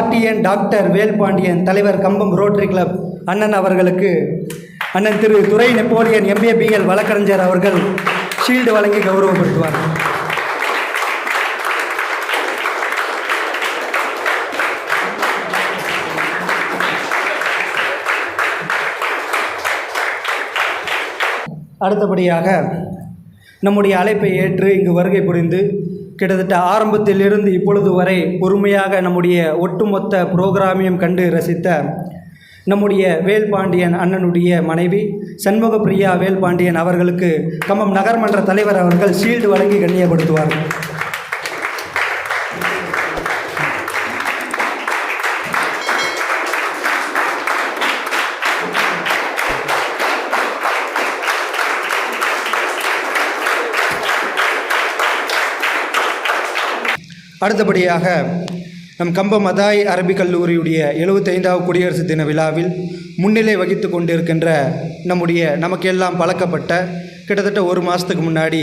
RTN doctor Velpandian தலைவர் கம்பம் rotary club அண்ணன் அவர்களுக்கு அண்ணன் திரு துரை நெப்போலியன் எம்ஏபிஎல் வழக்கறிஞர் அவர்கள் ஷீல்டு வழங்கி கௌரவப்படுத்துவார். அடுத்தபடியாக நம்முடைய அழைப்பை ஏற்று இங்கு வருகை புரிந்து கிட்டத்தட்ட ஆரம்பத்திலிருந்து இப்பொழுது வரை பொறுமையாக நம்முடைய ஒட்டுமொத்த புரோகிராமையும் கண்டு ரசித்த நம்முடைய வேல்பாண்டியன் அண்ணனுடைய மனைவி சண்முகப்பிரியா வேல்பாண்டியன் அவர்களுக்கு கம்பம் நகர்மன்ற தலைவர் அவர்கள் ஷீல்டு வழங்கி கண்ணியப்படுத்துவார்கள் அடுத்தபடியாக நம் கம்பம் மதாய் அரபிக் கல்லூரியுடைய எழுபத்தைந்தாவது குடியரசு தின விழாவில் முன்னிலை வகித்து கொண்டிருக்கின்ற நம்முடைய நமக்கெல்லாம் பழக்கப்பட்ட கிட்டத்தட்ட ஒரு மாதத்துக்கு முன்னாடி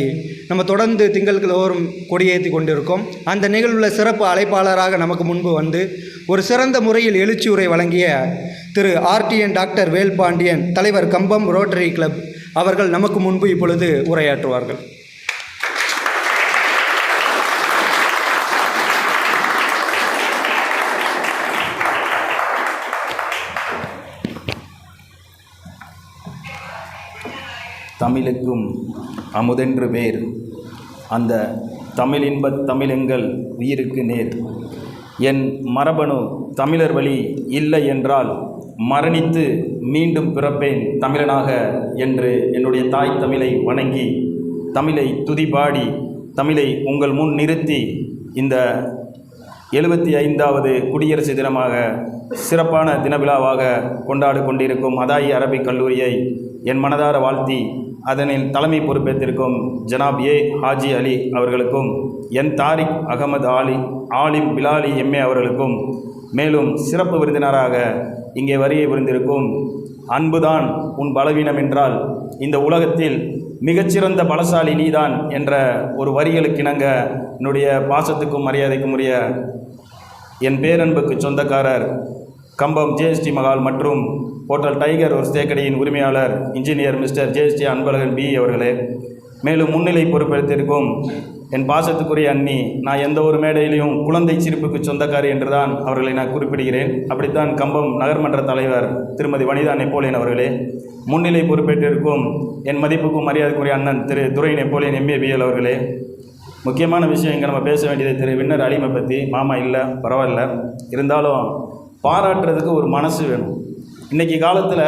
நம்ம தொடர்ந்து திங்கள்தோறும் கொடியேற்றி கொண்டிருக்கோம். அந்த நிகழ்வில் சிறப்பு அழைப்பாளராக நமக்கு முன்பு வந்து ஒரு சிறந்த முறையில் எழுச்சி உரை வழங்கிய திரு ஆர்டிஎன் டாக்டர் வேல்பாண்டியன் தலைவர் கம்பம் ரோட்டரி கிளப் அவர்கள் நமக்கு முன்பு இப்பொழுது உரையாற்றுவார்கள். தமிழுக்கும் அமுதென்று வேர் அந்த தமிழின்பத் தமிழெங்கள் உயிருக்கு நேர். என் மரபணு தமிழர் வழி இல்லை என்றால் மரணித்து மீண்டும் பிறப்பேன் தமிழனாக என்று என்னுடைய தாய் தமிழை வணங்கி தமிழை துதிபாடி தமிழை உங்கள் முன் நிறுத்தி இந்த எழுபத்தி ஐந்தாவது குடியரசு தினமாக சிறப்பான தினவிழாவாக கொண்டாடி கொண்டிருக்கும் அதாயி அரபிக் கல்லூரியை என் மனதார வாழ்த்தி அதனில் தலைமை பொறுப்பேற்றிருக்கும் ஜனாப் ஏ. ஹாஜி அலி அவர்களுக்கும் என் தாரிக் அகமது ஆலி ஆலிம் பிலாலி எம்ஏ அவர்களுக்கும் மேலும் சிறப்பு விருந்தினராக இங்கே வரியை புரிந்திருக்கும் அன்புதான் உன் பலவீனம் என்றால் இந்த உலகத்தில் மிகச்சிறந்த பலசாலி நீதான் என்ற ஒரு வரிகளுக்கிணங்க என்னுடைய பாசத்துக்கும் மரியாதைக்கும் உரிய என் பேரன்புக்கு சொந்தக்காரர் கம்பம் ஜேஎஸ்டி மகால் மற்றும் ஹோட்டல் டைகர் ஒரு ஸ்டேக்கடியின் உரிமையாளர் engineer mister JST Anbazhagan B. அவர்களே. மேலும் முன்னிலை பொறுப்பெடுத்திருக்கும் என் பாசத்துக்குரிய அண்ணி நான் எந்த ஒரு மேடையிலையும் குழந்தை சிரிப்புக்கு சொந்தக்காரி என்றுதான் அவர்களை நான் குறிப்பிடுகிறேன். அப்படித்தான் கம்பம் நகர்மன்ற தலைவர் திருமதி வனிதா நெப்போலியன் அவர்களே. முன்னிலை பொறுப்பேற்றிருக்கும் என் மதிப்புக்கும் மரியாதைக்குரிய அண்ணன் திரு துரை நெப்போலியன் எம்ஏபிஎல் அவர்களே. முக்கியமான விஷயம் இங்கே நம்ம பேச வேண்டியது திரு வின்னர் அலிமை பற்றி மாமா இல்லை பரவாயில்ல. இருந்தாலும் பாராட்டுறதுக்கு ஒரு மனசு வேணும். இன்றைக்கி காலத்தில்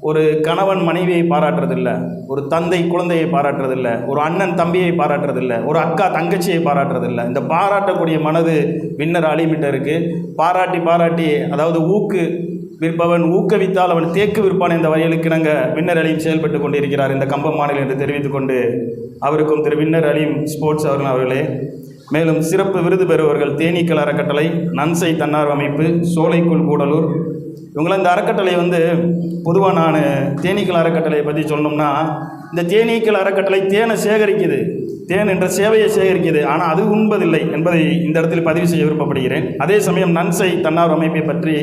ஒரு கணவன் மனைவியை பாராட்டுறதில்ல ஒரு தந்தை குழந்தையை பாராட்டுறதில்ல ஒரு அண்ணன் தம்பியை பாராட்டுறதில்ல ஒரு அக்கா தங்கச்சியை பாராட்டுறதில்ல. இந்த பாராட்டக்கூடிய மனது வின்னர் அலிமிட்ட இருக்குது பாராட்டி பாராட்டி அதாவது ஊக்கு விற்பவன் ஊக்குவித்தால் அவன் தேக்கு விற்பான் இந்த வழிகளுக்கு இணங்க வின்னர் அலியும் செயல்பட்டு கொண்டிருக்கிறார் இந்த கம்பம் மாநிலம் என்று தெரிவித்துக் கொண்டு அவருக்கும் திரு வின்னர் அலியும் ஸ்போர்ட்ஸ் அவர்கள் அவர்களே. மேலும் சிறப்பு விருது பெறுவர்கள் தேனீக்கள் அறக்கட்டளை நன்சை தன்னார்வ அமைப்பு சோலைக்குள் கூடலூர் இவங்களாம் இந்த அறக்கட்டளை வந்து பொதுவாக நான் தேனீக்கள் அறக்கட்டளையை பற்றி சொல்லணும்னா இந்த தேனீக்கள் அறக்கட்டளை தேனை சேகரிக்குது. தேன் என்ற சேவையை சேகரிக்குது. ஆனால் அது உண்பதில்லை என்பதை இந்த இடத்தில் பதிவு செய்ய விருப்பப்படுகிறேன் அதே சமயம் நன்சை தன்னார் அமைப்பை பற்றி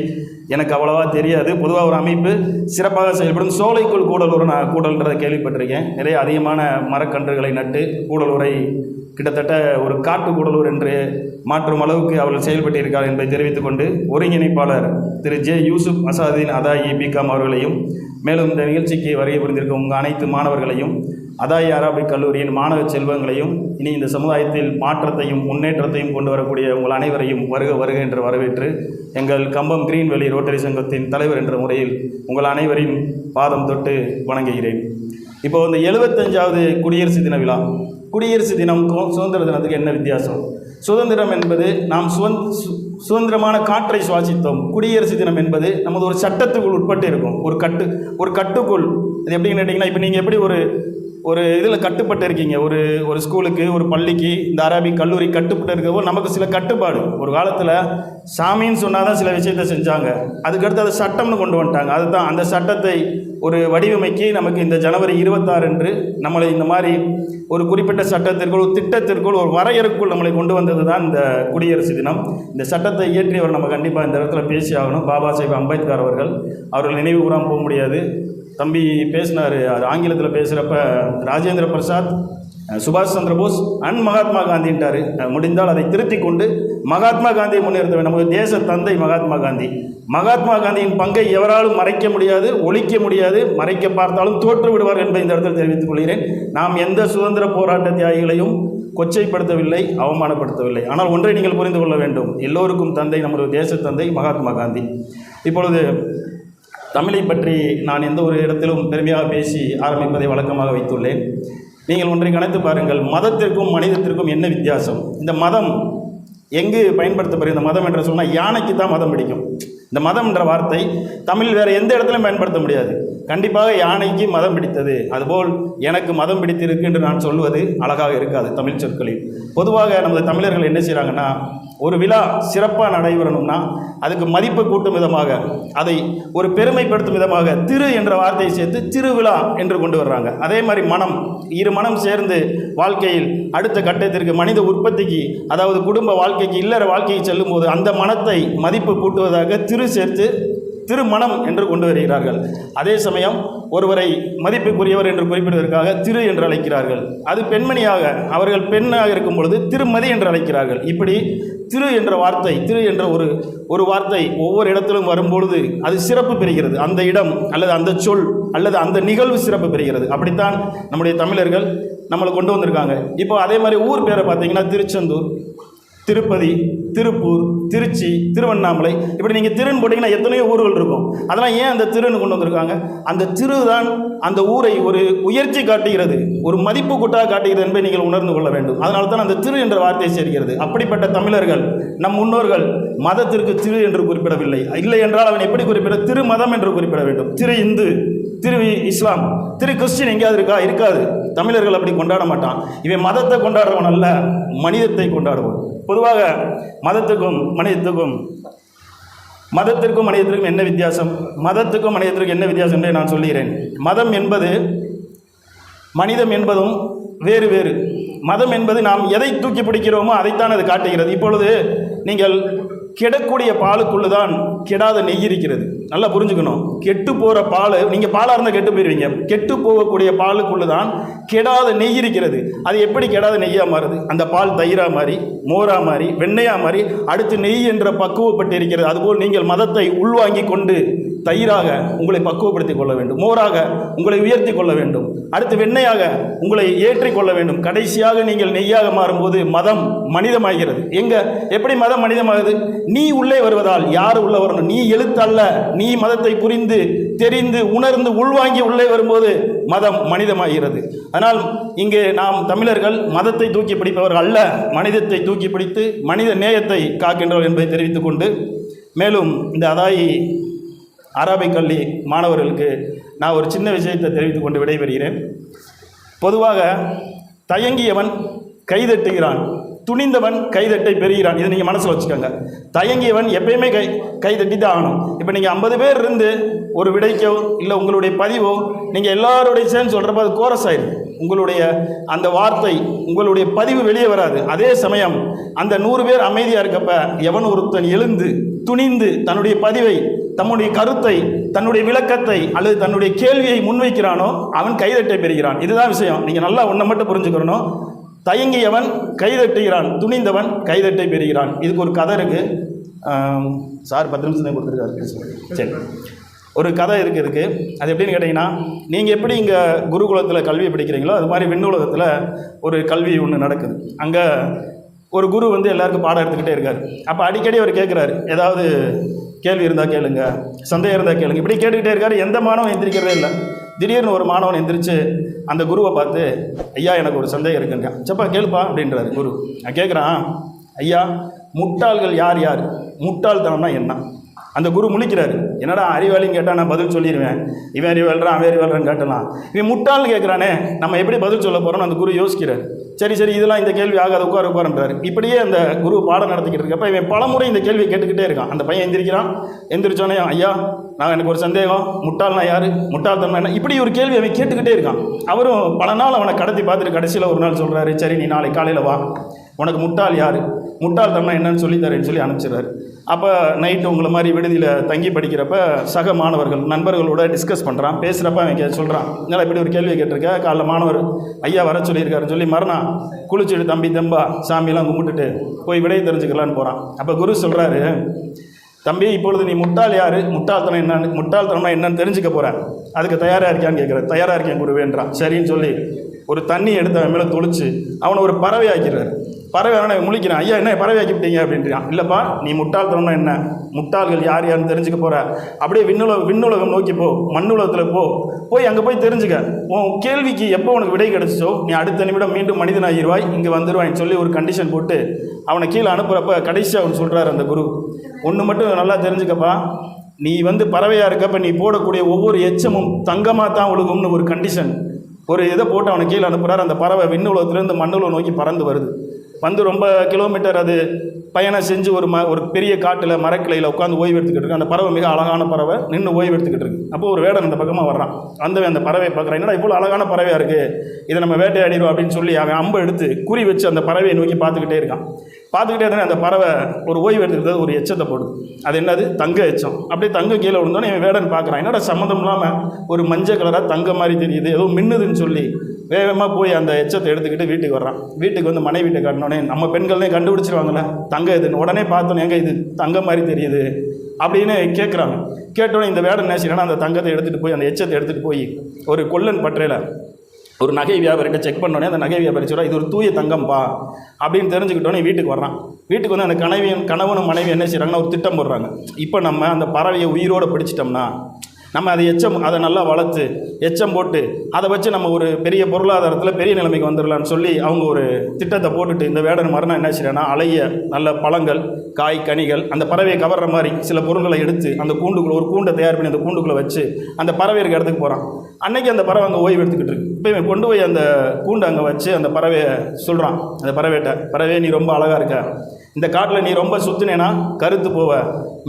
எனக்கு அவ்வளவா தெரியாது. பொதுவாக ஒரு அமைப்பு சிறப்பாக செயல்படும் சோலைக்குள் கூடலூர் நான் கூடல்ன்றதை கேள்விப்பட்டிருக்கேன். நிறைய அதிகமான மரக்கன்றுகளை நட்டு கூடலூரை கிட்டத்தட்ட ஒரு காட்டு கூடலூர் என்று மாற்றும் அளவுக்கு அவர்கள் செயல்பட்டிருக்கார் என்பதை தெரிவித்துக் கொண்டு ஒருங்கிணைப்பாளர் திரு ஜே யூசுப் அசாதீன் அதாயி பிகாம் அவர்களையும் மேலும் இந்த நிகழ்ச்சிக்கு வருகை புரிந்திருக்கும் உங்கள் அனைத்து மாணவர்களையும் அதாயி அராபிக் கல்லூரியின் மாணவ செல்வங்களையும் இனி இந்த சமுதாயத்தில் மாற்றத்தையும் முன்னேற்றத்தையும் கொண்டு வரக்கூடிய உங்கள் அனைவரையும் வருக வருக என்று வரவேற்று எங்கள் கம்பம் கிரீன்வெளி ரோட்டரி சங்கத்தின் தலைவர் என்ற முறையில் உங்கள் அனைவரையும் பாதம் தொட்டு வணங்குகிறேன். இப்போ இந்த எழுபத்தஞ்சாவது குடியரசு தின விழா. குடியரசு தினமுக்கும் சுதந்திர தினத்துக்கு என்ன வித்தியாசம்? சுதந்திரம் என்பது நாம் சுதந் சு- சுதந்திரமான காற்றை சுவாசித்தோம். குடியரசு தினம் என்பது நமது ஒரு சட்டத்துக்குள் உட்பட்டு இருக்கும். ஒரு கட்டு ஒரு கட்டுக்குள். அது எப்படின்னு கேட்டிங்கன்னா இப்போ நீங்கள் எப்படி ஒரு ஒரு இதில் கட்டுப்பட்டு இருக்கீங்க? ஒரு ஒரு ஸ்கூலுக்கு ஒரு பள்ளிக்கு இந்த அரபிக் கல்லூரி கட்டுப்பட்டு இருக்கவோ நமக்கு சில கட்டுப்பாடு. ஒரு காலத்தில் சாமின்னு சொன்னால் தான் சில விஷயத்தை செஞ்சாங்க. அதுக்கடுத்து அதை சட்டம்னு கொண்டு வந்துட்டாங்க. அதுதான் அந்த சட்டத்தை ஒரு வடிவமைக்கு நமக்கு இந்த ஜனவரி இருபத்தாறு அன்று நம்மளை இந்த மாதிரி ஒரு குறிப்பிட்ட சட்டத்திற்குள் ஒரு திட்டத்திற்குள் ஒரு வரையறுக்குள் நம்மளை கொண்டு வந்தது தான் இந்த குடியரசு தினம். இந்த சட்டத்தை இயற்றியவர் நம்ம கண்டிப்பாக இந்த இடத்துல பேசி ஆகணும். பாபா சாஹேப் அம்பேத்கர் அவர்கள் அவர்கள் நினைவு கூறாமல் போக முடியாது. தம்பி பேசினார் அது ஆங்கிலத்தில் பேசுகிறப்ப ராஜேந்திர பிரசாத் சுபாஷ் சந்திரபோஸ் அன் அண்ட் மகாத்மா காந்தின்ட்டார். முடிந்தால் அதை திருத்தி கொண்டு மகாத்மா காந்தியை முன்னிறுத்த வேண்டும். நமது தேச தந்தை மகாத்மா காந்தி. மகாத்மா காந்தியின் பங்கை எவராலும் மறைக்க முடியாது ஒழிக்க முடியாது மறைக்க பார்த்தாலும் தோற்று விடுவார் என்பதை இந்த இடத்தில் தெரிவித்துக் கொள்கிறேன். நாம் எந்த சுதந்திர போராட்ட தியாகிகளையும் கொச்சைப்படுத்தவில்லை அவமானப்படுத்தவில்லை. ஆனால் ஒன்றை நீங்கள் புரிந்து கொள்ள வேண்டும். எல்லோருக்கும் தந்தை நமது தேச தந்தை மகாத்மா காந்தி. இப்பொழுது தமிழை பற்றி நான் எந்த ஒரு இடத்திலும் பெருமையாக பேசி ஆரம்பிப்பதை வழக்கமாக வைத்துள்ளேன். நீங்கள் ஒன்றை கணித்து பாருங்கள் மதத்திற்கும் மனிதத்திற்கும் என்ன வித்தியாசம்? இந்த மதம் எங்கு பயன்படுத்தப்படுகிற இந்த மதம் என்று சொன்னால் யானைக்கு தான் மதம் பிடிக்கும். இந்த மதம் என்ற வார்த்தை தமிழ் வேறு எந்த இடத்துலையும் பயன்படுத்த முடியாது. கண்டிப்பாக யானைக்கு மதம் பிடித்தது. அதுபோல் எனக்கு மதம் பிடித்திருக்கு என்று நான் சொல்வது அழகாக இருக்காது தமிழ் சொற்களில். பொதுவாக நமது தமிழர்கள் என்ன செய்கிறாங்கன்னா ஒரு விழா சிறப்பாக நடைபெறணும்னா அதுக்கு மதிப்பு கூட்டும் விதமாக அதை ஒரு பெருமைப்படுத்தும் விதமாக திரு என்ற வார்த்தையை சேர்த்து திருவிழா என்று கொண்டு வர்றாங்க. அதே மாதிரி மனம் இரு மனம் சேர்ந்து வாழ்க்கையில் அடுத்த கட்டத்திற்கு மனித உற்பத்திக்கு அதாவது குடும்ப வாழ்க்கைக்கு இல்லற வாழ்க்கைக்கு செல்லும்போது அந்த மனத்தை மதிப்பு கூட்டுவதாக திரு சேர்த்து திருமணம் என்று கொண்டு வருகிறார்கள். அதே சமயம் ஒருவரை மதிப்புக்குரியவர் என்று குறிப்பிடுவதற்காக திரு என்று அழைக்கிறார்கள். அது பெண்மணியாக அவர்கள் பெண்ணாக இருக்கும் பொழுது திருமதி என்று அழைக்கிறார்கள். இப்படி திரு என்ற வார்த்தை திரு என்ற ஒரு ஒரு வார்த்தை ஒவ்வொரு இடத்திலும் வரும்பொழுது அது சிறப்பு பெறுகிறது. அந்த இடம் அல்லது அந்த சொல் அல்லது அந்த நிகழ்வு சிறப்பு பெறுகிறது. அப்படித்தான் நம்முடைய தமிழர்கள் நம்மளை கொண்டு வந்திருக்காங்க. இப்போ அதே மாதிரி ஊர் பேரை பார்த்தீங்கன்னா திருச்செந்தூர் திருப்பதி திருப்பூர் திருச்சி திருவண்ணாமலை. இப்படி நீங்கள் திருன்னு போட்டிங்கன்னா எத்தனையோ ஊர்கள் இருக்கும். அதெல்லாம் ஏன் அந்த திருன்னு கொண்டு வந்திருக்காங்க? அந்த திரு தான் அந்த ஊரை ஒரு உயர்ச்சி காட்டுகிறது ஒரு மதிப்பு கூட்டாக காட்டுகிறது என்பதை நீங்கள் உணர்ந்து கொள்ள வேண்டும். அதனால தான் அந்த திரு என்ற வார்த்தை சேர்க்கிறது. அப்படிப்பட்ட தமிழர்கள் நம் முன்னோர்கள் மதத்திற்கு திரு என்று குறிப்பிடவில்லை. இல்லை என்றால் அவன் எப்படி குறிப்பிட திரு மதம் என்று குறிப்பிட வேண்டும். திரு இந்து திரு இஸ்லாம் திரு கிறிஸ்டின் எங்கேயாவது இருக்கா? இருக்காது. தமிழர்கள் அப்படி கொண்டாட மாட்டான். இவன் மதத்தை கொண்டாடுறவன் அல்ல மனிதத்தை கொண்டாடுவான். பொதுவாக மதத்துக்கும் மனிதத்துக்கும் மதத்திற்கும் மனிதத்திற்கும் என்ன வித்தியாசம்? மதத்துக்கும் மனிதத்திற்கும் என்ன வித்தியாசம் என்று நான் சொல்லுகிறேன். மதம் என்பது மனிதம் என்பதும் வேறு வேறு. மதம் என்பது நாம் எதை தூக்கி பிடிக்கிறோமோ அதைத்தான் அது காட்டுகிறது. இப்பொழுது நீங்கள் கெடக்கூடிய பாலுக்குள்ளே தான் கெடாத நெய் இருக்கிறது. நல்லா புரிஞ்சுக்கணும். கெட்டு போகிற பால் நீங்கள் பாலாக இருந்தால் கெட்டு போயிடுவீங்க கெட்டு போகக்கூடிய பாலுக்குள்ளே தான் கெடாத நெய் இருக்கிறது. அது எப்படி கெடாத நெய்யாக மாறுது? அந்த பால் தயிராக மாறி மோராக மாறி வெண்ணையாக மாறி அடுத்து நெய் என்ற பக்குவப்பட்டு இருக்கிறது. அதுபோல் நீங்கள் மதத்தை உள்வாங்கி கொண்டு தயிராக உங்களை பக்குவப்படுத்திக் கொள்ள வேண்டும். மோராக உங்களை உயர்த்தி கொள்ள வேண்டும். அடுத்து வெண்ணையாக உங்களை ஏற்றிக் கொள்ள வேண்டும். கடைசியாக நீங்கள் நெய்யாக மாறும்போது மதம் மனிதமாகிறது. எங்க? எப்படி மதம் மனிதமாகுது? நீ உள்ளே வருவதால் யார் உள்ள வரணும்? நீ எழுத்தல்ல. நீ மதத்தை புரிந்து தெரிந்து உணர்ந்து உள்வாங்கி உள்ளே வரும்போது மதம் மனிதமாகிறது. ஆனால் இங்கே நாம் தமிழர்கள் மதத்தை தூக்கி பிடிப்பவர்கள் அல்ல. மனிதத்தை தூக்கி பிடித்து மனித நேயத்தை காக்கின்றோம் என்பதை தெரிவித்துக் கொண்டு மேலும் இந்த அதாயி அரபிக் கல்வி மாணவர்களுக்கு நான் ஒரு சின்ன விஷயத்தை தெரிவித்து கொண்டு விடைபெறுகிறேன். பொதுவாக தயங்கியவன் கைதட்டுகிறான் துணிந்தவன் கைதட்டை பெறுகிறான். இதை நீங்கள் மனசில் வச்சுக்கோங்க. தயங்கியவன் எப்பயுமே கை கைதட்டி தான் ஆகணும். இப்போ நீங்கள் ஐம்பது பேர் இருந்து ஒரு விடைக்கோ இல்லை உங்களுடைய பதிவோ நீங்கள் எல்லாருடைய சேர்ந்து சொல்கிறப்ப அது கோரஸ் ஆயிடுது உங்களுடைய அந்த வார்த்தை உங்களுடைய பதிவு வெளியே வராது. அதே சமயம் அந்த நூறு பேர் அமைதியாக இருக்கப்ப எவன் ஒருத்தன் எழுந்து துணிந்து தன்னுடைய பதிவை தம்முடைய கருத்தை தன்னுடைய விளக்கத்தை அல்லது தன்னுடைய கேள்வியை முன்வைக்கிறானோ அவன் கைதட்டை பெறுகிறான். இதுதான் விஷயம். நீங்கள் நல்லா ஒன்றை மட்டும் புரிஞ்சுக்கிறணும் தயங்கியவன் கைதட்டுகிறான். துணிந்தவன் கைதட்டை பெறுகிறான். இதுக்கு ஒரு கதை இருக்குது சார் பத்து நிமிஷம் கொடுத்துருக்காரு. சரி ஒரு கதை இருக்குது இதுக்கு. அது எப்படின்னு கேட்டிங்கன்னா நீங்கள் எப்படி இங்கே குருகுலத்தில் கல்வி படிக்கிறீங்களோ அது மாதிரி விண்ணுலகத்தில் ஒரு கல்வி ஒன்று நடக்குது. அங்கே ஒரு குரு வந்து எல்லாருக்கும் பாடம் எடுத்துக்கிட்டே இருக்கார். அப்போ அடிக்கடி அவர் கேட்குறாரு ஏதாவது கேள்வி இருந்தால் கேளுங்க சந்தேகம் இருந்தால் கேளுங்க. இப்படி கேட்டுக்கிட்டே இருக்காரு எந்த மாணவன் எந்திரிக்கிறதே இல்லை. திடீர்னு ஒரு மாணவன் எந்திரிச்சு அந்த குருவை பார்த்து ஐயா எனக்கு ஒரு சந்தேகம் இருக்குங்க. சப்பா கேளுப்பா அப்படின்றாரு குரு. நான் கேட்குறான் ஐயா முட்டாள்கள் யார் யார்? முட்டாள்தனம்னா என்ன? அந்த குரு முழிக்கிறாரு. என்னடா அறிவாளின்னு கேட்டால் நான் பதில் சொல்லிடுவேன். இவன் அறிவாளரான் அவன் அறிவாளரான்னு கேட்டலாம். இவன் முட்டாள்னு கேட்குறானே நம்ம எப்படி பதில் சொல்ல போகிறோம்னு அந்த குரு யோசிக்கிறார். சரி சரி இதெல்லாம் இந்த கேள்வி ஆகாத உட்கார உட்காரன்றாரு. இப்படியே அந்த குரு பாடம் நடத்திக்கிட்டு இருக்கப்ப இவன் பலமுறை இந்த கேள்வியை கேட்டுக்கிட்டே இருக்கான். அந்த பையன் எந்திரிக்கிறான். எந்திரிச்சோடனே ஐயா நான் எனக்கு ஒரு சந்தேகம். முட்டாள்னா யார்? முட்டாள்தன்மை என்ன? இப்படி ஒரு கேள்வி அவன் கேட்டுக்கிட்டே இருக்கான். அவரும் பல நாள் அவனை கடத்தி பார்த்துட்டு கடைசியில் ஒரு நாள் சொல்கிறாரு சரி நீ நாளை காலையில் வா. உனக்கு முட்டாள் யார்? முட்டாள் தம்னா என்னன்னு சொல்லி தரேன்னு சொல்லி அனுப்பிச்சிடுறாரு. அப்போ நைட்டு உங்களை மாதிரி விடுதியில் தங்கி படிக்கிறப்ப சக மாணவர்கள் நண்பர்களோட டிஸ்கஸ் பண்ணுறான் பேசுகிறப்ப அவன் கே சொல்கிறான் இல்லை இப்படி ஒரு கேள்வி கேட்டிருக்க? காலைல மாணவர் ஐயா வர சொல்லியிருக்காருன்னு சொல்லி மறுநாள் குளிச்சுட்டு தம்பி தம்பா சாமியெல்லாம் கும்பிட்டுட்டு போய் விடையை தெரிஞ்சுக்கலான்னு போகிறான் அப்போ குரு சொல்கிறாரு தம்பி இப்பொழுது நீ முட்டாள் யார்? முட்டாள்தனம் என்னன்னு முட்டாள்தனம்னா என்னன்னு தெரிஞ்சுக்க போகிறேன் அதுக்கு தயாராக இருக்கியான்னு கேட்குறேன் தயாராக இருக்கேன் குருவேன்றான் சரின்னு சொல்லி ஒரு தண்ணி எடுத்து அவன் மேலே தொளிச்சு அவனை ஒரு பறவை ஆக்கிறார் பறவை அவனை முழிக்கிறான். ஐயா என்ன பறவை ஆக்கி விட்டீங்க அப்படின்றான். இல்லைப்பா நீ முட்டாள்தனம்னா என்ன? முட்டாள்கள் யார் யாருன்னு தெரிஞ்சுக்க போகிற அப்படியே விண்ணுலகம் விண்ணுலகம் நோக்கி போ. மண்ணுலகத்தில் போ. போய் அங்கே போய் தெரிஞ்சுக்க. உன் கேள்விக்கு எப்போ உனக்கு விடை கிடைச்சோ நீ அடுத்த நிமிடம் மீண்டும் மனிதனாகிடுவாய் இங்கே வந்துடுவான்னு சொல்லி ஒரு கண்டிஷன் போட்டு அவனை கீழே அனுப்புகிறப்ப கடைசி அவன் சொல்கிறார் அந்த குரு. ஒன்று மட்டும் நல்லா தெரிஞ்சுக்கப்பா. நீ வந்து பறவையாக இருக்கப்ப நீ போடக்கூடிய ஒவ்வொரு எச்சமும் தங்கமாக தான் ஒழுகும்னு ஒரு கண்டிஷன் ஒரு இதை போட்டு அவனை கீழே அனுப்புகிறார் அந்த பறவை விண்ணுலகத்துலேருந்து மண்ணுலகம் நோக்கி பறந்து வருது. வந்து ரொம்ப கிலோமீட்டர் அது பயணம் செஞ்சு ஒரு ம ஒரு பெரிய காட்டில் மரக்கிளையில் உட்காந்து ஓய்வு எடுத்துக்கிட்டு இருக்கு அந்த பறவை மிக அழகான பறவை நின்று ஓய்வு எடுத்துக்கிட்டு இருக்கு. அப்போ ஒரு வேடன் அந்த பக்கமாக வர்றான். அந்த அந்த பறவையை பார்க்குறான். என்னடா இவ்வளோ அழகான பறவையாக இருக்குது இதை நம்ம வேட்டையாடிடுவோம் அப்படின்னு சொல்லி அவன் அம்பு எடுத்து குறி வச்சு அந்த பறவையை நோக்கி பார்த்துக்கிட்டே இருக்கான். பார்த்துக்கிட்டே இருந்தானே அந்த பறவை ஒரு ஓய்வு எடுத்துக்கிட்டது ஒரு எச்சத்தை போடுது. அது என்னது? தங்க எச்சம். அப்படியே தங்க கீழே விழுந்தோன்னே இவன் வேடன் பார்க்குறான். என்னடா சம்மந்தம் இல்லாமல் ஒரு மஞ்சள் கலராக தங்க மாதிரி தெரியுது. ஏதோ மின்னுதுன்னு சொல்லி வேகமாக போய் அந்த எச்சத்தை எடுத்துக்கிட்டு வீட்டுக்கு வர்றான். வீட்டுக்கு வந்து மனைவிட்ட காட்டினோடனே நம்ம பெண்களே கண்டுபிடிச்சிருவாங்களே தங்க இதுன்னு உடனே பார்த்தோன்னே எங்கே இது? தங்க மாதிரி தெரியுது. அப்படின்னு கேட்குறாங்க கேட்டோன்னே இந்த வேடன் என்ன அந்த தங்கத்தை எடுத்துகிட்டு போய் அந்த எச்சத்தை எடுத்துகிட்டு போய் ஒரு கொல்லன் பற்றையில் ஒரு நகை வியாபாரிகிட்ட செக் பண்ணோடனே அந்த நகை வியாபாரி சொல்கிறா இது ஒரு தூய தங்கம்ப்பா அப்படின்னு தெரிஞ்சுக்கிட்டோன்னே வீட்டுக்கு வர்றான். வீட்டுக்கு வந்து அந்த கணவியன் கணவனும் மனைவி என்ன செய்கிறாங்கன்னா ஒரு திட்டம் போடுறாங்க. இப்போ நம்ம அந்த பறவையை உயிரோடு பிடிச்சிட்டோம்னா நம்ம அதை எச்சம் அதை நல்லா வளர்த்து எச்சம் போட்டு அதை வச்சு நம்ம ஒரு பெரிய பொருளாதாரத்தில் பெரிய நிலைமைக்கு வந்துடலான்னு சொல்லி அவங்க ஒரு திட்டத்தை போட்டுட்டு இந்த வேடன் மரணம் என்ன செய்யறேன்னா அலைய நல்ல பழங்கள் காய் கனிகள் அந்த பறவையை கவர்ற மாதிரி சில பொருட்களை எடுத்து அந்த கூண்டுக்குள்ளே ஒரு கூண்டை தயார் பண்ணி அந்த கூண்டுக்குள்ளே வச்சு அந்த பறவை இருக்க இடத்துக்கு போகிறான் அன்னைக்கு அந்த பறவை அங்கே ஓய்வு எடுத்துக்கிட்டு இருக்கு. இப்போ இவன் கொண்டு போய் அந்த கூண்டை அங்கே வச்சு அந்த பறவையை சொல்கிறான் அந்த பறவைகிட்ட பறவை நீ ரொம்ப அழகாக இருக்க. இந்த காட்டில் நீ ரொம்ப சுற்றினேன்னா கருத்து போவ.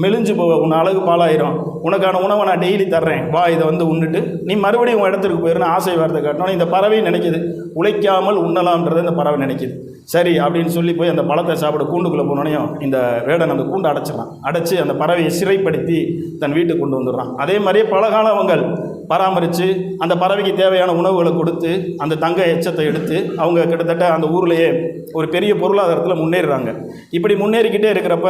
மெலிஞ்சு போக உன் அழகு பாலாயிரும் உனக்கான உணவை நான் டெய்லி தர்றேன். வா இதை வந்து உண்டுட்டு. நீ மறுபடியும் உன் இடத்துக்கு போயிருன்னு ஆசை வார்த்தை காட்டணும் இந்த பறவை நினைக்குது. உழைக்காமல் உண்ணலாம்ன்றதை இந்த பறவை நினைக்குது. சரி அப்படின்னு சொல்லி போய் அந்த பழத்தை சாப்பிட கூண்டுக்குள்ளே போனோனையும் இந்த வேடன் அந்த கூண்டை அடைச்சிடறான். அடைச்சி அந்த பறவையை சிறைப்படுத்தி தன் வீட்டுக்கு கொண்டு வந்துடுறான். அதே மாதிரியே பலகாலவங்கள் பராமரித்து அந்த பறவைக்கு தேவையான உணவுகளை கொடுத்து அந்த தங்க எச்சத்தை எடுத்து அவங்க கிட்டத்தட்ட அந்த ஊர்லேயே ஒரு பெரிய பொருளாதாரத்தில் முன்னேறுறாங்க. இப்படி முன்னேறிக்கிட்டே இருக்கிறப்ப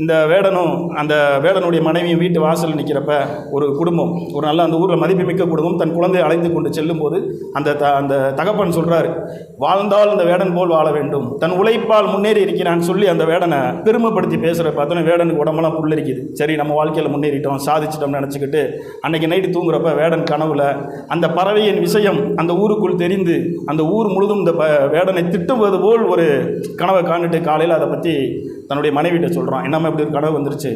இந்த வேடனும் அந்த வேடனுடைய மனைவியும் வீட்டு வாசலில் நிற்கிறப்ப ஒரு குடும்பம் ஒரு நல்ல அந்த ஊரில் மதிப்புமிக்க குடும்பம் தன் குழந்தையை அழைத்து கொண்டு செல்லும்போது அந்த த அந்த தகப்பன் சொல்கிறாரு வாழ்ந்தால் இந்த வேடன் போல் வாழ வேண்டும். தன் உழைப்பால் முன்னேறி இருக்கிறான்னு சொல்லி அந்த வேடனை பெருமைப்படுத்தி பேசுகிற பார்த்தோன்னா வேடனுக்கு உடம்பெல்லாம் புல்லரிக்குது சரி நம்ம வாழ்க்கையில் முன்னேறிட்டோம் சாதிச்சிட்டோம்னு நினச்சிக்கிட்டு அன்னைக்கு நைட்டு தூங்குறப்ப வேடன் கனவுல அந்த பறவையின் விஷயம் அந்த ஊருக்குள் தெரிந்து அந்த ஊர் முழுதும் இந்த ப வேடனை திட்டுவது போல் ஒரு கனவை காண்டுட்டு காலையில் அதை பற்றி தன்னுடைய மனைவிட்ட சொல்கிறான் என்னம்மா இப்படி ஒரு கனவு வந்துருச்சு?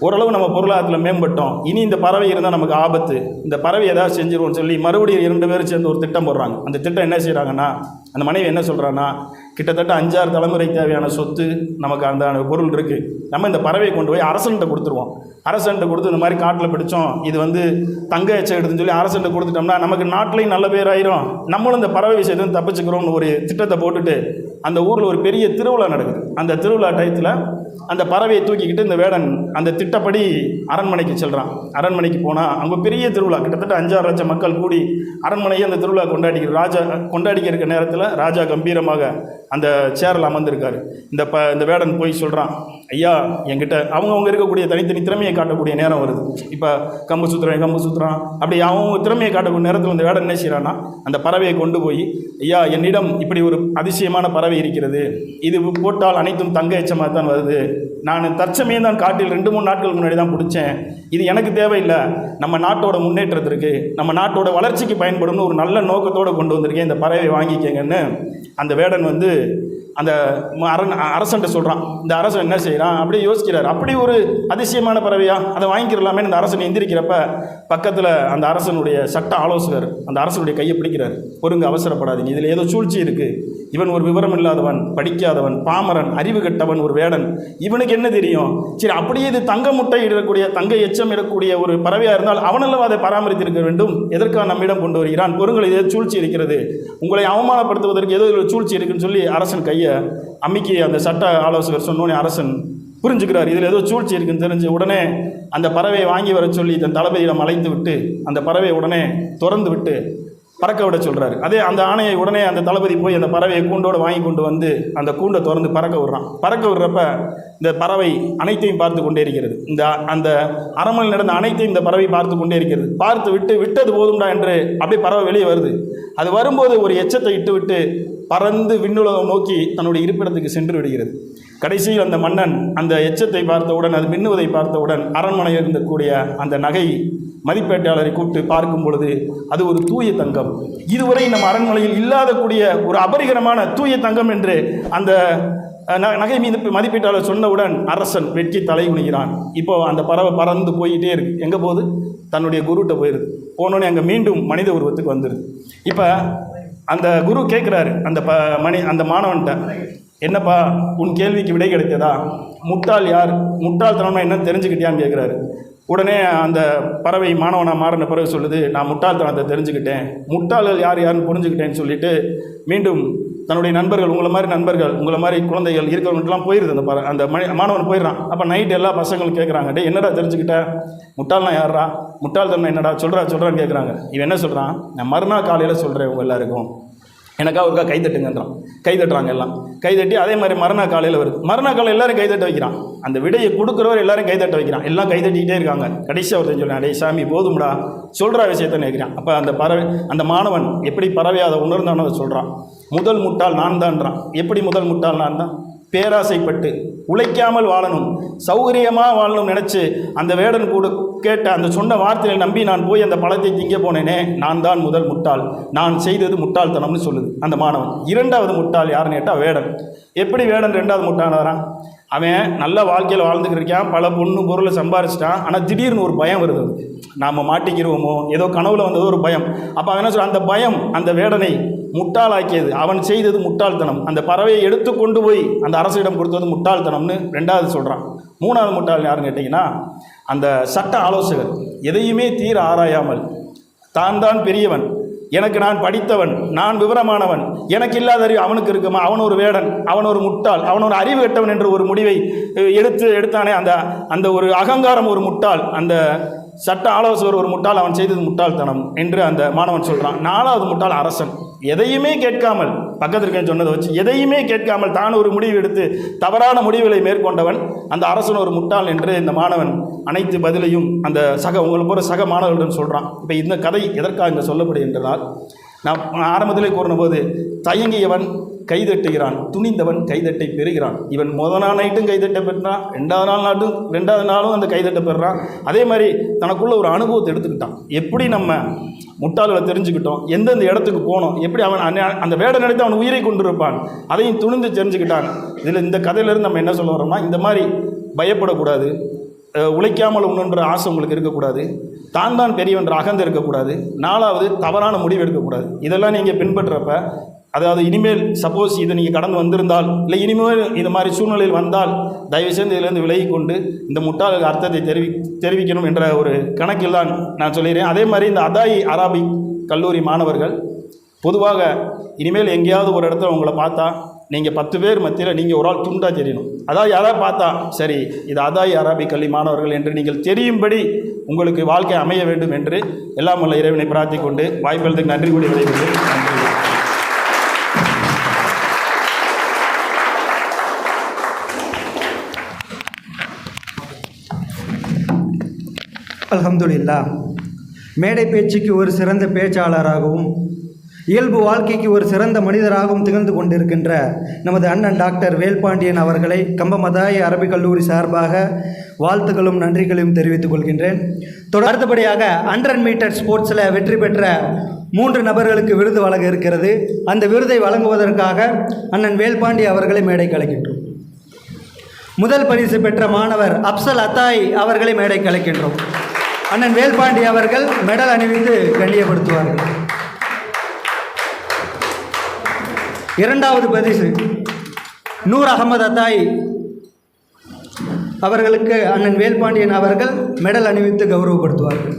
ஓரளவு நம்ம பொருளாதாரத்தில் மேம்பட்டோம். இனி இந்த பறவை இருந்தால் நமக்கு ஆபத்து. இந்த பறவை ஏதாவது செஞ்சிருவோம்னு சொல்லி மறுபடியும் இரண்டு பேரும் சேர்ந்து ஒரு திட்டம் போடுறாங்க. அந்த திட்டம் என்ன செய்கிறாங்கன்னா அந்த மனைவி என்ன சொல்கிறான்னா கிட்டத்தட்ட அஞ்சாறு தலைமுறை தேவையான சொத்து நமக்கு அந்த பொருள் இருக்குது நம்ம இந்த பறவையை கொண்டு போய் அரசன்கிட்ட கொடுத்துருவோம். அரசன்கிட்ட கொடுத்து இந்த மாதிரி காட்டில் பிடிச்சோம். இது வந்து தங்க எச்சம் எடுத்துன்னு சொல்லி அரசன்கிட்ட கொடுத்துட்டோம்னா நமக்கு நாட்டிலையும் நல்ல பேர் ஆயிரும் நம்மளும் இந்த பறவை விஷயத்தையும் தப்பிச்சுக்கிறோம்னு ஒரு திட்டத்தை போட்டுட்டு அந்த ஊரில் ஒரு பெரிய திருவிழா நடக்குது. அந்த திருவிழா டயத்தில் அந்த பறவையை தூக்கிக்கிட்டு இந்த வேடன் அந்த திட்டப்படி அரண்மனைக்கு செல்கிறான் அரண்மனைக்கு போனால் அங்கே பெரிய திருவிழா. கிட்டத்தட்ட அஞ்சாறு லட்சம் மக்கள் கூடி அரண்மனையை அந்த திருவிழா கொண்டாடிக்கிற ராஜா கொண்டாடிக்க இருக்க நேரத்தில் ராஜா கம்பீரமாக அந்த சேரில் அமர்ந்திருக்காரு. இந்த ப இந்த வேடன் போய் சொல்கிறான் ஐயா என்கிட்ட அவங்கவுங்க இருக்கக்கூடிய தனித்தனி திறமையை காட்டக்கூடிய நேரம் வருது. இப்போ கம்பு சுத்துறேன் கம்பு சுத்துறான். அப்படி அவங்க திறமையை காட்டக்கூடிய நேரத்தில் இந்த வேடன் என்ன செய்கிறான்னா அந்த பறவையை கொண்டு போய் ஐயா என்னிடம் இப்படி ஒரு அதிசயமான பறவை இருக்கிறது. இது போட்டால் அனைத்தும் தங்க எச்சமாக தான் வருது. நான் தற்சமயம் தான் காட்டில் ரெண்டு மூணு நாட்களுக்கு முன்னாடி தான் பிடிச்சேன் இது எனக்கு தேவையில்லை. நம்ம நாட்டோட முன்னேற்றத்திற்கு நம்ம நாட்டோட வளர்ச்சிக்கு பயன்படும்னு ஒரு நல்ல நோக்கத்தோடு கொண்டு வந்திருக்கேன். இந்த பறவை வாங்கிக்கங்கன்னு அந்த வேடன் வந்து அந்த அரண் அரசன்ட்ட சொல்கிறான் இந்த அரசன் என்ன செய்கிறான் அப்படியே யோசிக்கிறார். அப்படி ஒரு அதிசயமான பறவையா? அதை வாங்கிக்கிறலாமே அந்த அரசன் எந்திரிக்கிறப்ப பக்கத்தில் அந்த அரசனுடைய சட்ட ஆலோசகர் அந்த அரசனுடைய கையை பிடிக்கிறார். பொருங்க அவசரப்படாதீங்க. இதில் ஏதோ சூழ்ச்சி இருக்குது இவன் ஒரு விவரம் இல்லாதவன் படிக்காதவன் பாமரன் அறிவு கெட்டவன் ஒரு வேடன். இவனுக்கு என்ன தெரியும்? சரி அப்படியே இது தங்க முட்டை இடக்கூடிய தங்க எச்சம் இடக்கூடிய ஒரு பறவையாக இருந்தால் அவனல்லவா அதை பராமரித்திருக்க வேண்டும்? எதற்காக நம்மிடம் கொண்டு வருகிறான்? பொருங்கள் ஏதோ சூழ்ச்சி இருக்கிறது. உங்களை அவமானப்படுத்துவதற்கு ஏதோ சூழ்ச்சி இருக்குன்னு சொல்லி அரசன் கையை அம்மிக்கு அந்த சட்ட ஆலோசகர் சொன்னோன்னே அரசன் புரிஞ்சுக்கிறார். இதில் ஏதோ சூழ்ச்சி இருக்குன்னு தெரிஞ்சு உடனே அந்த பறவையை வாங்கி வர சொல்லி தன் தளபதியிடம் அழைத்து விட்டு அந்த பறவையை உடனே திறந்து விட்டு பறக்க விட சொல்கிறாரு அதே அந்த ஆணையை உடனே அந்த தளபதி போய் அந்த பறவையை கூண்டோடு வாங்கி கொண்டு வந்து அந்த கூண்டை திறந்து பறக்க விடுறான். பறக்க விடுறப்ப இந்த பறவை அனைத்தையும் பார்த்து கொண்டே இருக்கிறது. இந்த அந்த அரண்மனை நடந்த அனைத்தையும் இந்த பறவை பார்த்து கொண்டே இருக்கிறது. பார்த்து விட்டு விட்டது போதும்டா என்று அப்படியே பறவை வெளியே வருது. அது வரும்போது ஒரு எச்சத்தை இட்டு விட்டு பறந்து விண்ணுலகம் நோக்கி தன்னுடைய இருப்பிடத்துக்கு சென்று விடுகிறது. கடைசியில் அந்த மன்னன் அந்த எச்சத்தை பார்த்தவுடன் அது மின்னுவதை பார்த்தவுடன் அரண்மனையில் இருந்தக்கூடிய அந்த நகை மதிப்பேட்டாளரை கூப்பிட்டு பார்க்கும் பொழுது அது ஒரு தூய தங்கம். இதுவரை நம்ம அரண்மனையில் இல்லாதக்கூடிய ஒரு அபரிகரமான தூய தங்கம் என்று அந்த நகை மீது மதிப்பீட்டாளர் சொன்னவுடன் அரசன் வெற்றி தலை குனிகிறான். இப்போ அந்த பறவை பறந்து போயிட்டே இருக்கு. எங்கே போகுது? தன்னுடைய குருகிட்ட போயிருது. போனோடனே அங்கே மீண்டும் மனித உருவத்துக்கு வந்துடுது இப்போ அந்த குரு கேட்குறாரு அந்த ப மணி அந்த மாணவன்கிட்ட என்னப்பா உன் கேள்விக்கு விடை கிடைத்ததா? முட்டாள் யார்? முட்டாள்தனம்னா என்ன தெரிஞ்சுக்கிட்டியான்னு கேட்குறாரு உடனே அந்த பறவை மாணவனாக மாறின பிறகு சொல்லுது நான் முட்டாள்தனத்தை தெரிஞ்சுக்கிட்டேன். முட்டாள்கள் யார் யாருன்னு புரிஞ்சுக்கிட்டேன்னு சொல்லிட்டு மீண்டும் தன்னுடைய நண்பர்கள் உங்களை மாதிரி நண்பர்கள் உங்களை மாதிரி குழந்தைகள் இருக்கிறவங்கலாம் போயிருது. அந்த பற அந்த மணி மாணவன் போயிடுறான். அப்போ நைட் எல்லா பசங்களும் கேட்குறாங்க டே என்னடா தெரிஞ்சுக்கிட்ட? முட்டாள்னா யாரா முட்டாள்தனம் என்னடா? சொல்கிறா சொல்கிறான்னு கேட்குறாங்க இவன் என்ன சொல்கிறான் நான் மறுநாள் காலையில் சொல்கிறேன் உங்கள் எல்லாருக்கும். எனக்கா ஒருக்கா கை தட்டுங்கன்றான். கை தட்டுறாங்க எல்லாம். கை தட்டி அதே மாதிரி மறுநாள் காலையில் வருது. மறுநாள் காலையில் எல்லாரும் கை தட்ட வைக்கிறான். அந்த விடையை கொடுக்குறவர் எல்லாரும் கை தட்ட வைக்கிறான். எல்லாம் கை தட்டிக்கிட்டே இருக்காங்க. கடைசியாக ஒருத்தன் சொல்லுவேன் அடே சாமி போதும்டா. சொல்கிற விஷயத்த நினைக்கிறான். அப்போ அந்த பறவை அந்த மாணவன் எப்படி பறவை அதை உணர்ந்தானோ அதை சொல்கிறான் முதல் முட்டாள் நான் தான்றான் எப்படி முதல் முட்டாள் நான் தான் பேராசைப்பட்டு உழைக்காமல் வாழணும் சௌகரியமாக வாழணும் நினச்சி அந்த வேடன் கூட கேட்ட அந்த சொன்ன வார்த்தையை நம்பி நான் போய் அந்த பழத்தை திங்க போனேனே நான் தான் முதல் முட்டாள். நான் செய்தது முட்டாள்தனம்னு சொல்லுது அந்த மாணவன். இரண்டாவது முட்டாள் யாருன்னு கேட்டால் வேடன். எப்படி வேடன் ரெண்டாவது முட்டாளாரான் அவன் நல்ல வாழ்க்கையில் வாழ்ந்துக்கிட்டு இருக்கான் பல பொண்ணு பொருளை சம்பாரிச்சிட்டான். ஆனால் திடீர்னு ஒரு பயம் வருது. நாம் மாட்டிக்கிறோமோ ஏதோ கனவுல வந்ததோ ஒரு பயம். அப்போ அவன் என்ன சொல்றான் அந்த பயம் அந்த வேடனை முட்டாளாக்கியது. அவன் செய்தது முட்டாள்தனம். அந்த பறவையை எடுத்து கொண்டு போய் அந்த அரசிடம் கொடுத்தது முட்டாள்தனம்னு ரெண்டாவது சொல்கிறான் மூணாவது முட்டாள் யாருன்னு கேட்டிங்கன்னா அந்த சட்ட ஆலோசகர். எதையுமே தீர ஆராயாமல் தான் தான் பெரியவன். எனக்கு நான் படித்தவன். நான் விவரமானவன். எனக்கு இல்லாத அறிவு அவனுக்கு இருக்குமா? அவன் ஒரு வேடன். அவன் ஒரு முட்டாள். அவன் ஒரு அறிவு கெட்டவன் என்ற ஒரு முடிவை எடுத்து எடுத்தானே அந்த அந்த ஒரு அகங்காரம் ஒரு முட்டாள். அந்த சட்ட ஆலோசகர் ஒரு முட்டாள் அவன் செய்தது முட்டாள்தனம் என்று அந்த மாணவன் சொல்கிறான் நாலாவது முட்டாள் அரசன். எதையுமே கேட்காமல் பக்கத்தில் சொன்னதை வச்சு எதையுமே கேட்காமல் தான் ஒரு முடிவு எடுத்து தவறான முடிவுகளை மேற்கொண்டவன் அந்த அரசன் ஒரு முட்டாள் என்று இந்த மாணவன் அனைத்து பதிலையும் அந்த சக உங்களை போகிற சக மாணவர்களிடம் சொல்கிறான் இப்போ இந்த கதை எதற்காக இங்கே சொல்லப்படுகின்றனால் நான் ஆரம்பத்திலே கூறினபோது தயங்கியவன் கைதட்டுகிறான். துணிந்தவன் கைதட்டை பெறுகிறான். இவன் முத நாள் நைட்டும் கைதட்டை பெற்றான். ரெண்டாவது நாள் நாட்டும் ரெண்டாவது நாளும் அந்த கைதட்ட பெறுறான். அதே மாதிரி தனக்குள்ள ஒரு அனுபவத்தை எடுத்துக்கிட்டான். எப்படி நம்ம முட்டாள்களை தெரிஞ்சுக்கிட்டோம்? எந்தெந்த இடத்துக்கு போனோம்? எப்படி அவன் அந்த வேட நினைத்து அவன் உயிரை கொண்டிருப்பான்? அதையும் துணிந்து தெரிஞ்சுக்கிட்டான். இதில் இந்த கதையிலேருந்து நம்ம என்ன சொல்ல வரோம்னா இந்த மாதிரி பயப்படக்கூடாது. உழைக்காமல் உண்ணுன்ற ஆசை உங்களுக்கு இருக்கக்கூடாது. தான் தான் பெரியவன்ற அகந்து இருக்கக்கூடாது. நாலாவது தவறான முடிவு எடுக்கக்கூடாது. இதெல்லாம் நீங்கள் பின்பற்றுறப்ப அதாவது இனிமேல் சப்போஸ் இதை நீங்கள் கடந்து வந்திருந்தால் இல்லை இனிமேல் இது மாதிரி சூழ்நிலையில் வந்தால் தயவு செய்து இதிலேருந்து விலகி கொண்டு இந்த முட்டாளுக்கு அர்த்தத்தை தெரிவி தெரிவிக்கணும் என்ற ஒரு கணக்கில் தான் நான் சொல்லிடுறேன் அதே மாதிரி இந்த அதாயி அராபிக் கல்லூரி மாணவர்கள் பொதுவாக இனிமேல் எங்கேயாவது ஒரு இடத்துல உங்களை பார்த்தா நீங்கள் பத்து பேர் மத்தியில் நீங்கள் ஒரு ஆள் துண்டாக தெரியணும் அதாவது யாராவது பார்த்தா சரி இது அதாய் அராபி கல்வி மாணவர்கள் என்று நீங்கள் தெரியும்படி உங்களுக்கு வாழ்க்கை அமைய வேண்டும் என்று எல்லாம் உள்ள இறைவனை பிரார்த்தி கொண்டு வாய்ப்புகளுக்கு நன்றி கூடி விடைபெறுகிறேன். நன்றி. அல்ஹம்துலில்லா மேடை பேச்சுக்கு ஒரு சிறந்த பேச்சாளராகவும் இயல்பு வாழ்க்கைக்கு ஒரு சிறந்த மனிதராகவும் திகழ்ந்து கொண்டிருக்கின்ற நமது அண்ணன் டாக்டர் வேல்பாண்டியன் அவர்களை கம்பமதாய அரபிக் கல்லூரி சார்பாக வாழ்த்துக்களும் நன்றிகளையும் தெரிவித்துக் கொள்கின்றேன். தொடர் அடுத்தபடியாக ஹண்ட்ரட் மீட்டர் ஸ்போர்ட்ஸில் வெற்றி பெற்ற மூன்று நபர்களுக்கு விருது வழங்க இருக்கிறது. அந்த விருதை வழங்குவதற்காக அண்ணன் வேல்பாண்டி அவர்களை மேடை கலைக்கின்றோம் முதல் பரிசு பெற்ற மாணவர் அப்சல் அத்தாய் அவர்களை மேடை கலைக்கின்றோம் அண்ணன் வேல்பாண்டி அவர்கள் மெடல் அணிவித்து கண்ணியப்படுத்துவார்கள் இரண்டாவது பரிசு நூர் அகமது அத்தாய் அவர்களுக்கு அண்ணன் வேல்பாண்டியன் அவர்கள் மெடல் அணிவித்து கௌரவப்படுத்துவார்கள்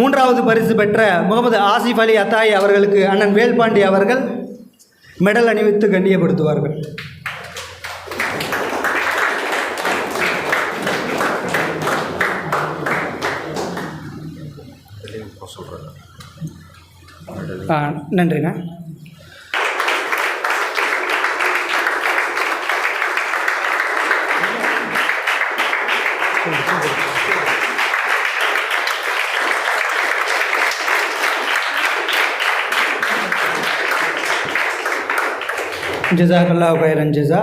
மூன்றாவது பரிசு பெற்ற முகமது ஆசிஃப் அலி அத்தாய் அவர்களுக்கு அண்ணன் வேல்பாண்டி அவர்கள் மெடல் அணிவித்து கண்ணியப்படுத்துவார்கள். ஆ நன்றிண்ணா ஜிசாக் அல்லாஹ் கைரன் ஜிசா